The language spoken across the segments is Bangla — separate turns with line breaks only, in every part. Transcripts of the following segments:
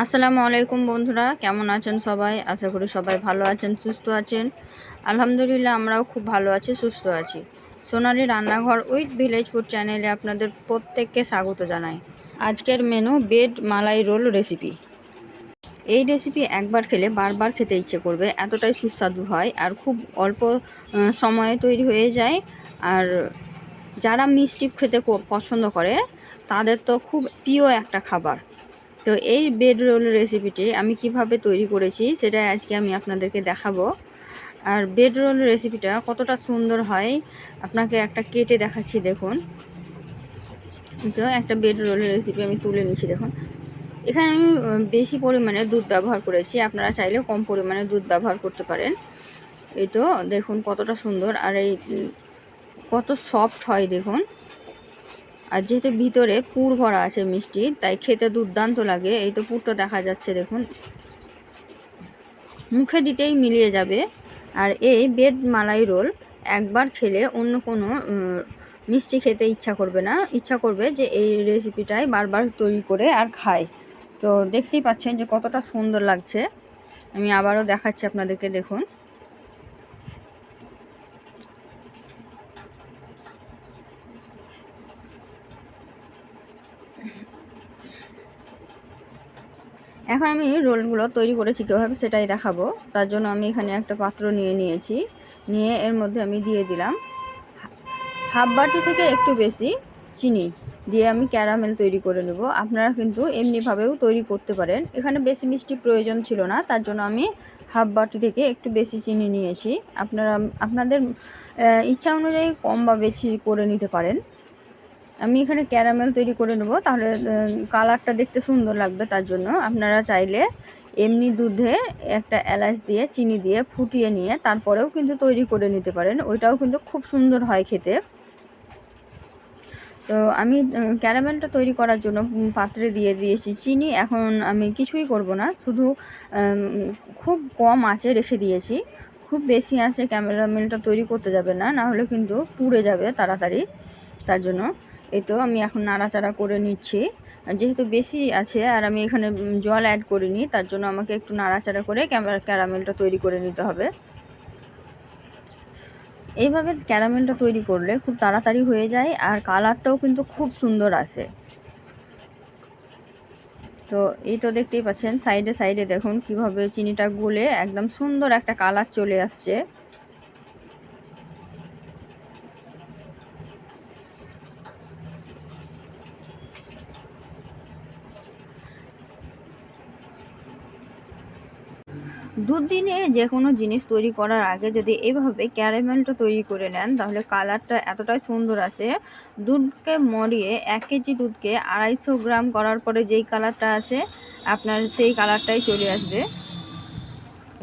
আসসালামু আলাইকুম বন্ধুরা, কেমন আছেন সবাই? আশা করি সবাই ভালো আছেন, সুস্থ আছেন। আলহামদুলিল্লাহ, আমরাও খুব ভালো আছি, সুস্থ আছি। সোনালি রান্নাঘর উইথ ভিলেজ ফুড চ্যানেলে আপনাদের প্রত্যেককে স্বাগত জানাই। আজকের menu bread malai roll recipe. এই রেসিপি একবার খেলে বারবার খেতে ইচ্ছে করবে, এতটাই সুস্বাদু হয় আর খুব অল্প সময়ে তৈরি হয়ে যায়। আর যারা মিষ্টি খেতে পছন্দ করে, তাদের তো খুব প্রিয় একটা খাবার। তো এই বেড রোল রেসিপিটি আমি কীভাবে তৈরি করেছি সেটা আজকে আমি আপনাদেরকে দেখাবো। আর বেড রোল রেসিপিটা কতটা সুন্দর হয় আপনাকে একটা কেটে দেখাচ্ছি, দেখুন। তো একটা বেড রোলের রেসিপি আমি তুলে নিয়েছি দেখুন। এখানে আমি বেশি পরিমাণে দুধ ব্যবহার করেছি, আপনারা চাইলে কম পরিমাণে দুধ ব্যবহার করতে পারেন। এই তো, দেখুন কতটা সুন্দর, আর এই কত সফট হয়, দেখুন। আর যেহেতু ভিতরে পুর ভরা আছে মিষ্টি, তাই খেতে দুর্দান্ত লাগে। এই তো পুরটা দেখা যাচ্ছে, দেখুন। মুখে দিতেই মিলিয়ে যাবে। আর এই বেড মালাই রোল একবার খেলে অন্য কোনো মিষ্টি খেতে ইচ্ছা করবে না। ইচ্ছা করবে যে এই রেসিপিটাই বারবার তৈরি করে আর খায়। তো দেখতেই পাচ্ছেন যে কতটা সুন্দর লাগছে। আমি আবারও দেখাচ্ছি আপনাদেরকে, দেখুন। এখন আমি রোলগুলো তৈরি করেছি কীভাবে সেটাই দেখাবো। তার জন্য আমি এখানে একটা পাত্র নিয়ে নিয়েছি। নিয়ে এর মধ্যে আমি দিয়ে দিলাম হাফ বাটি থেকে একটু বেশি চিনি দিয়ে আমি ক্যারামেল তৈরি করে নেব। আপনারা কিন্তু এমনিভাবেও তৈরি করতে পারেন। এখানে বেশি মিষ্টি প্রয়োজন ছিল না, তার জন্য আমি হাফ বাটি থেকে একটু বেশি চিনি নিয়েছি। আপনারা, আপনাদের ইচ্ছা অনুযায়ী কম বা বেশি করে নিতে পারেন। আমি এখানে ক্যারামেল তৈরি করে নেব, তাহলে কালারটা দেখতে সুন্দর লাগবে তার জন্য। আপনারা চাইলে এমনি দুধে একটা এলাচ দিয়ে, চিনি দিয়ে ফুটিয়ে নিয়ে তারপরেও কিন্তু তৈরি করে নিতে পারেন। ওইটাও কিন্তু খুব সুন্দর হয় খেতে। তো আমি ক্যারামেলটা তৈরি করার জন্য পাত্রে দিয়ে দিয়েছি চিনি। এখন আমি কিছুই করব না, শুধু খুব কম আঁচে রেখে দিয়েছি। খুব বেশি আঁচে ক্যারামেলটা তৈরি করতে যাবে না না হলে কিন্তু পুড়ে যাবে তাড়াতাড়ি তার জন্য। এই তো আমি এখন নাড়াচাড়া করে নিচ্ছি। যেহেতু বেশি আছে আর আমি এখানে জল অ্যাড করিনি, তার জন্য আমাকে একটু নাড়াচাড়া করে ক্যারামেলটা তৈরি করে নিতে হবে। এইভাবে ক্যারামেলটা তৈরি করলে খুব তাড়াতাড়ি হয়ে যায় আর কালারটাও কিন্তু খুব সুন্দর আসে। তো এই তো দেখতেই পাচ্ছেন, সাইডে সাইডে দেখুন কীভাবে চিনিটা গলে একদম সুন্দর একটা কালার চলে আসছে। দুধ দিনে যে কোনো জিনিস তৈরি করার আগে যদি এভাবে ক্যারামেলটা তৈরি করে নেন, তাহলে কালারটা এতটাই সুন্দর আসে। দুধকে মরিয়ে এক কেজি দুধকে আড়াইশো গ্রাম করার পরে যেই কালারটা আছে আপনার সেই কালারটাই চলে আসবে।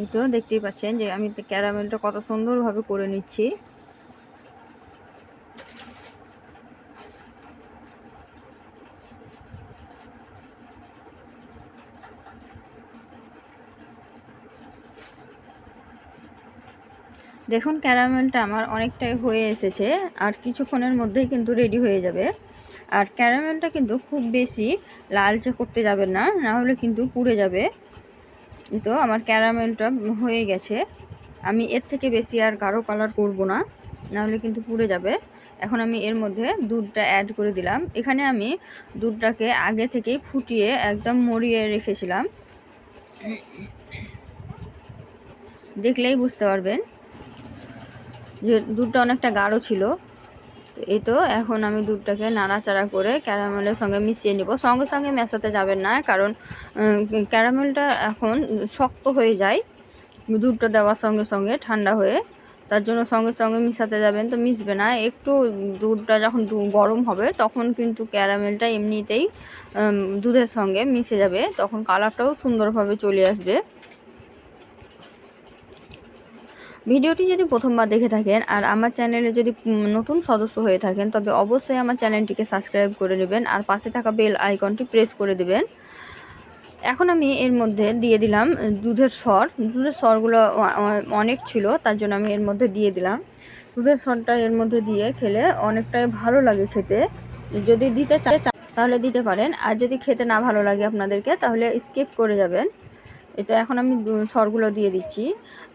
এই তো দেখতেই পাচ্ছেন যে আমি ক্যারামেলটা কত সুন্দরভাবে করে নিচ্ছি। দেখুন ক্যারামেলটা আমার অনেকটাই হয়ে এসেছে, আর কিছুক্ষণের মধ্যেই কিন্তু রেডি হয়ে যাবে। আর ক্যারামেলটা কিন্তু খুব বেশি লালচে করতে যাবেন না না হলে কিন্তু পুড়ে যাবে। তো আমার ক্যারামেলটা হয়ে গেছে। আমি এর থেকে বেশি আর গাঢ় কালার করব না না হলে কিন্তু পুড়ে যাবে। এখন আমি এর মধ্যে দুধটা অ্যাড করে দিলাম। এখানে আমি দুধটাকে আগে থেকেই ফুটিয়ে একদম মরিয়ে রেখেছিলাম। দেখলেই বুঝতে পারবেন। যে দুধটা অনেকটা গাঢ় ছিল এই তো এখন আমি দুধটাকে নাড়াচাড়া করে ক্যারামেলের সঙ্গে মিশিয়ে নিব। সঙ্গে সঙ্গে মেশাতে যাবেন না, কারণ ক্যারামেলটা এখন শক্ত হয়ে যায়, দুধটা দেওয়ার সঙ্গে সঙ্গে ঠান্ডা হয়ে। তার জন্য সঙ্গে সঙ্গে মিশাতে যাবেন তো মিশবে না। একটু দুধটা যখন গরম হবে, তখন কিন্তু ক্যারামেলটা এমনিতেই দুধের সঙ্গে মিশে যাবে। তখন কালারটাও সুন্দরভাবে চলে আসবে। ভিডিওটি যদি প্রথমবার দেখে থাকেন আর আমার চ্যানেলে যদি নতুন সদস্য হয়ে থাকেন, তবে অবশ্যই আমার চ্যানেলটিকে সাবস্ক্রাইব করে নেবেন আর পাশে থাকা বেল আইকনটি প্রেস করে দেবেন। এখন আমি এর মধ্যে দিয়ে দিলাম দুধের সর দুধের অ- অনেক ছিল, তার জন্য আমি এর মধ্যে দিয়ে দিলাম। দুধের সরটা এর মধ্যে দিয়ে খেলে অনেকটাই ভালো লাগে খেতে। যদি দিতে চান, তাহলে দিতে পারেন। আর যদি খেতে না ভালো লাগে আপনাদেরকে, তাহলে স্কিপ করে যাবেন। এটা এখন আমি সরগুলো দিয়ে দিচ্ছি।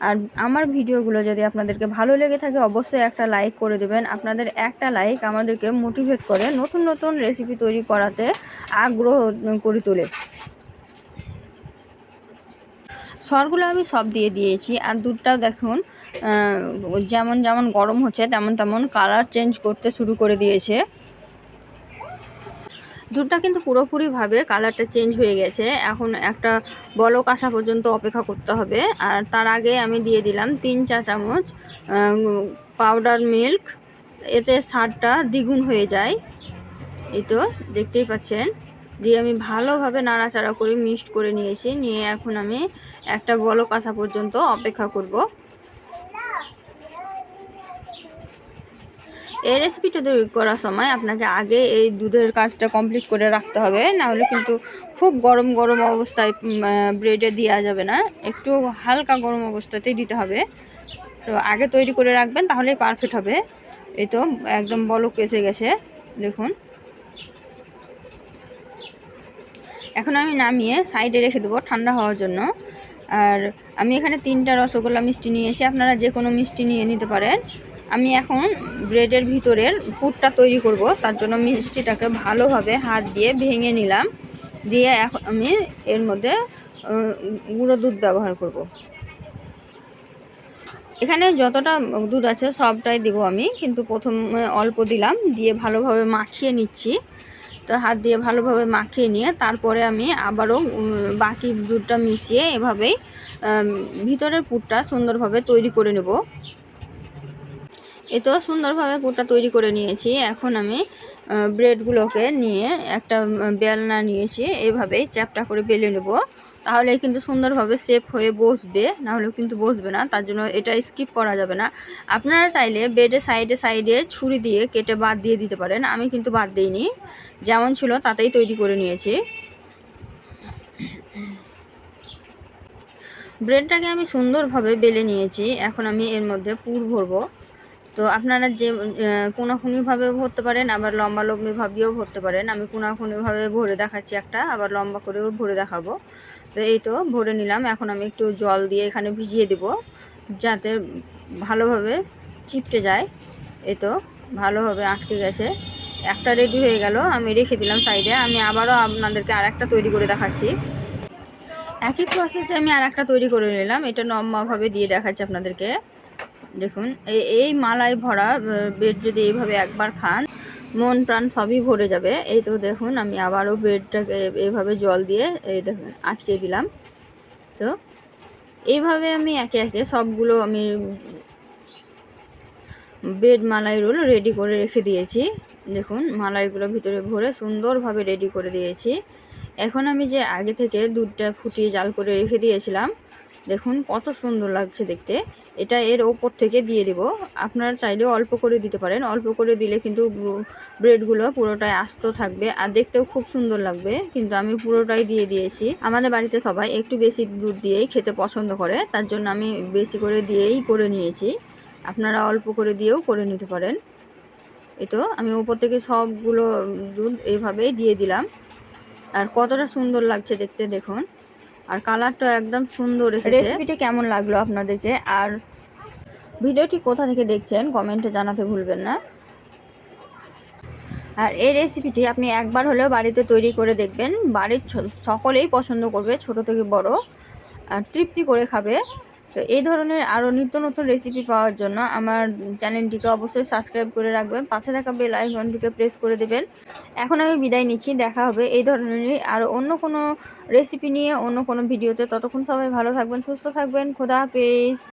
আর আমার ভিডিওগুলো যদি আপনাদেরকে ভালো লেগে থাকে, অবশ্যই একটা লাইক করে দেবেন। আপনাদের একটা লাইক আমাদেরকে মোটিভেট করে নতুন নতুন রেসিপি তৈরি করাতে আগ্রহ করে তোলে। সরগুলো আমি সব দিয়ে দিয়েছি। আর দুধটাও দেখুন যেমন যেমন গরম হচ্ছে, তেমন তেমন কালার চেঞ্জ করতে শুরু করে দিয়েছে। দুধটা কিন্তু পুরোপুরিভাবে কালারটা চেঞ্জ হয়ে গেছে। এখন একটা বলক আসা পর্যন্ত অপেক্ষা করতে হবে। আর তার আগে আমি দিয়ে দিলাম তিন চা চামচ পাউডার মিল্ক এতে স্বাদটা দ্বিগুণ হয়ে যায়। এই তো, দেখতেই পাচ্ছেন। দিয়ে আমি ভালোভাবে নাড়াচাড়া করে মিক্সড করে নিয়েছি। নিয়ে এখন আমি একটা বলক আসা পর্যন্ত অপেক্ষা করব। এই রেসিপিটা তৈরি করার সময় আপনাকে আগে এই দুধের কাজটা কমপ্লিট করে রাখতে হবে না হলে কিন্তু খুব গরম গরম অবস্থায় ব্রেডে দেওয়া যাবে না। একটু হালকা গরম অবস্থাতেই দিতে হবে। তো আগে তৈরি করে রাখবেন তাহলে পারফেক্ট হবে। এই তো একদম বলক এসে গেছে, দেখুন। এখন আমি নামিয়ে সাইডে রেখে দেবো ঠান্ডা হওয়ার জন্য। আর আমি এখানে তিনটা রসগোল্লা মিষ্টি নিয়ে এসে আপনারা যে কোনো মিষ্টি নিয়ে নিতে পারেন। আমি এখন ব্রেডের ভিতরের পুরটা তৈরি করব। তার জন্য মিষ্টিটাকে ভালোভাবে হাত দিয়ে ভেঙে নিলাম। দিয়ে এখন আমি এর মধ্যে গুঁড়ো দুধ ব্যবহার করব। এখানে যতটা দুধ আছে সবটাই দেবো আমি। কিন্তু প্রথমে অল্প দিলাম। দিয়ে ভালোভাবে মাখিয়ে নিচ্ছি। তো হাত দিয়ে ভালোভাবে মাখিয়ে নিয়ে তারপরে আমি আবারও বাকি দুধটা মিশিয়ে এভাবেই ভিতরের পুরটা সুন্দরভাবে তৈরি করে নেব। এ তো সুন্দরভাবে পুরটা তৈরি করে নিয়েছি। এখন আমি ব্রেডগুলোকে নিয়ে একটা বেলনা নিয়েছি। এভাবেই চ্যাপটা করে বেলে নেব। তাহলে কিন্তু সুন্দরভাবে সেফ হয়ে বসবে। নাহলে কিন্তু বসবে না। তার জন্য এটা স্কিপ করা যাবে না। আপনারা চাইলে বেডের সাইডে সাইডে ছুরি দিয়ে কেটে বাদ দিয়ে দিতে পারেন। আমি কিন্তু বাদ দিইনি। যেমন ছিল তাতেই তৈরি করে নিয়েছি। ব্রেডটাকে আমি সুন্দরভাবে বেলে নিয়েছি। এখন আমি এর মধ্যে পুর ভরবো। তো আপনারা যে কোনাকুনিভাবে ভরতে পারেন, আবার লম্বা লম্বিভাবেও ভরতে পারেন। আমি কোনাকুনিভাবে ভরে দেখাচ্ছি একটা, আবার লম্বা করেও ভরে দেখাবো। তো এই তো, ভরে নিলাম। এখন আমি একটু জল দিয়ে এখানে ভিজিয়ে দেব, যাতে ভালোভাবে চিপটে যায়। এই তো, ভালোভাবে আটকে গেছে। একটা রেডি হয়ে গেল, আমি রেখে দিলাম সাইডে আমি আবারও আপনাদেরকে আর একটা তৈরি করে দেখাচ্ছি। একই প্রসেসে আমি আর একটা তৈরি করে নিলাম। এটা লম্বাভাবে দিয়ে দেখাচ্ছি আপনাদেরকে। দেখুন এই মালায় ভরা ব্রেড যদি এইভাবে একবার খান, মন প্রাণ সবই ভরে যাবে। এই তো দেখুন, আমি আবারও ব্রেডটাকে এইভাবে জল দিয়ে, এই দেখুন, আটকে দিলাম। তো এইভাবে আমি একে একে সবগুলো আমি ব্রেড মালাই রোল রেডি করে রেখে দিয়েছি। দেখুন, মালাইগুলো ভিতরে ভরে সুন্দরভাবে রেডি করে দিয়েছি। এখন আমি যে আগে থেকে দুধটা ফুটিয়ে জাল করে রেখে দিয়েছিলাম দেখুন, কত সুন্দর লাগছে দেখতে। এটা এর ওপর থেকে দিয়ে দেব। আপনারা চাইলেও অল্প করে দিতে পারেন। অল্প করে দিলে কিন্তু ব্রু- ব্রেডগুলো পুরোটাই আস্ত থাকবে। আর দেখতেও খুব সুন্দর লাগবে। কিন্তু আমি পুরোটাই দিয়ে দিয়েছি। আমাদের বাড়িতে সবাই একটু বেশি দুধ দিয়েই খেতে পছন্দ করে। তার জন্য আমি বেশি করে দিয়েই করে নিয়েছি। আপনারা অল্প করে দিয়েও করে নিতে পারেন। এই তো, আমি উপর থেকে সবগুলো দুধ এইভাবেই দিয়ে দিলাম। আর কতটা সুন্দর লাগছে দেখতে, দেখুন। আর কালারটা একদম সুন্দর এসেছে। রেসিপিটা কেমন লাগল আপনাদেরকে? আর ভিডিওটি কোথা থেকে দেখছেন, কমেন্টে জানাতে ভুলবেন না। আর এই রেসিপিটি আপনি একবার হলেও বাড়িতে তৈরি করে দেখবেন। বাড়ির সকলেই পছন্দ করবে, ছোট থেকে বড়। আর তৃপ্তি করে খাবে। তো এই ধরনের আরও নিত্য নতুন রেসিপি পাওয়ার জন্য আমার চ্যানেলটিকে অবশ্যই সাবস্ক্রাইব করে রাখবেন। পাশে থাকা বেল আইকনটিকে প্রেস করে দেবেন। এখন আমি বিদায় নিচ্ছি। দেখা হবে এই ধরনের আর অন্য কোনো রেসিপি নিয়ে, অন্য কোনো ভিডিওতে ততক্ষণ সবাই ভালো থাকবেন, সুস্থ থাকবেন। খোদা হাফেজ।